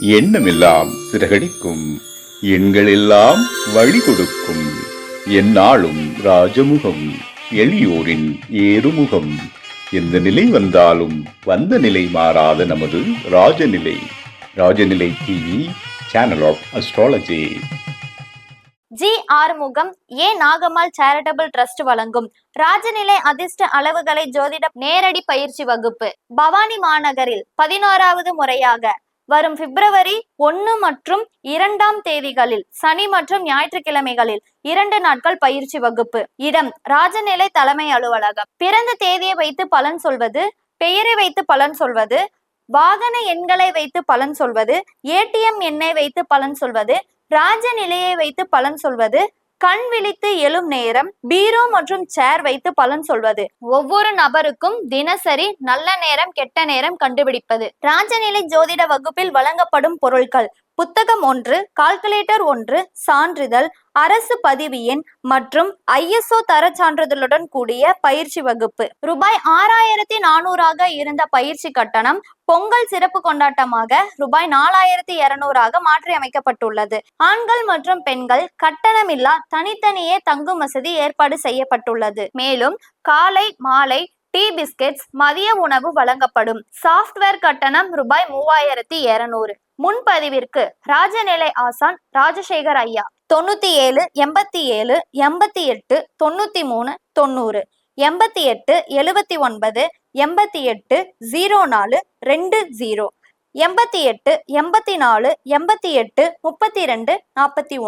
எண்ணமெல்லாம் சிறகடிக்கும். எண்களெல்லாம் வழி கொடுக்கும் எந்நாளும் ராஜமுகம் எளியோரின் ஏறுமுகம். எந்த நிலை வந்தாலும் வந்த நிலை மாறாத நமது Rajanilai. Rajanilai TV channel of astrology G Arumugam A Nagammal charitable trust வழங்கும். ராஜநிலை அதிர்ஷ்ட அளவுகளை ஜோதிட நேரடி பயிற்சி வகுப்பு. பவானி மாநகரில் பதினோராவது முறையாக வரும் பிப்ரவரி ஒன்று மற்றும் இரண்டாம் தேதிகளில் சனி மற்றும் ஞாயிற்றுக்கிழமைகளில் இரண்டு நாட்கள் பயிற்சி வகுப்பு. இடம் ராஜநிலை தலைமை அலுவலகம். பிறந்த தேதியை வைத்து பலன் சொல்வது பெயரை வைத்து பலன் சொல்வது வாகன எண்களை வைத்து பலன் சொல்வது ஏடிஎம் எண்ணை வைத்து பலன் சொல்வது ராஜ நிலையை வைத்து பலன் சொல்வது கண் விழித்து எழும் நேரம் பீரோ மற்றும் சேர் வைத்து பலன் சொல்வது. ஒவ்வொரு நபருக்கும் தினசரி நல்ல நேரம் கெட்ட நேரம் கண்டுபிடிப்பது. ராஜநிலை ஜோதிட வகுப்பில் வழங்கப்படும் பொருட்கள் புத்தகம் ஒன்று கால்குலேட்டர் ஒன்று சான்றிதழ் அரசு பதிவு எண் மற்றும் ஐஎஸ்ஓ தரச் சான்றிதழுடன் கூடிய பயிற்சி வகுப்பு. ரூபாய் ஆறாயிரத்தி நானூறாக இருந்த பயிற்சி கட்டணம் பொங்கல் சிறப்பு கொண்டாட்டமாக ரூபாய் நாலாயிரத்தி இருநூறாக மாற்றி அமைக்கப்பட்டுள்ளது ஆண்கள் மற்றும் பெண்கள் கட்டணமில்லா தனித்தனியே தங்கும் வசதி ஏற்பாடு செய்யப்பட்டுள்ளது. மேலும் காலை மாலை டீ பிஸ்கெட்ஸ் மதிய உணவு வழங்கப்படும். சாஃப்ட்வேர் கட்டணம் ரூபாய் மூவாயிரத்தி இருநூறு. முன்பதிவிற்கு ராஜநிலை ஆசான் ராஜசேகர் ஐயா. தொண்ணூத்தி ஏழு எண்பத்தி ஏழு எண்பத்தி எட்டு தொண்ணூத்தி மூணு தொண்ணூறு. எண்பத்தி எட்டு எழுபத்தி ஒன்பது எண்பத்தி எட்டு ஜீரோ நாலு ரெண்டு ஜீரோ. எண்பத்தி எட்டு எண்பத்தி நாலு எண்பத்தி எட்டு முப்பத்தி ரெண்டு நாற்பத்தி ஒன்று.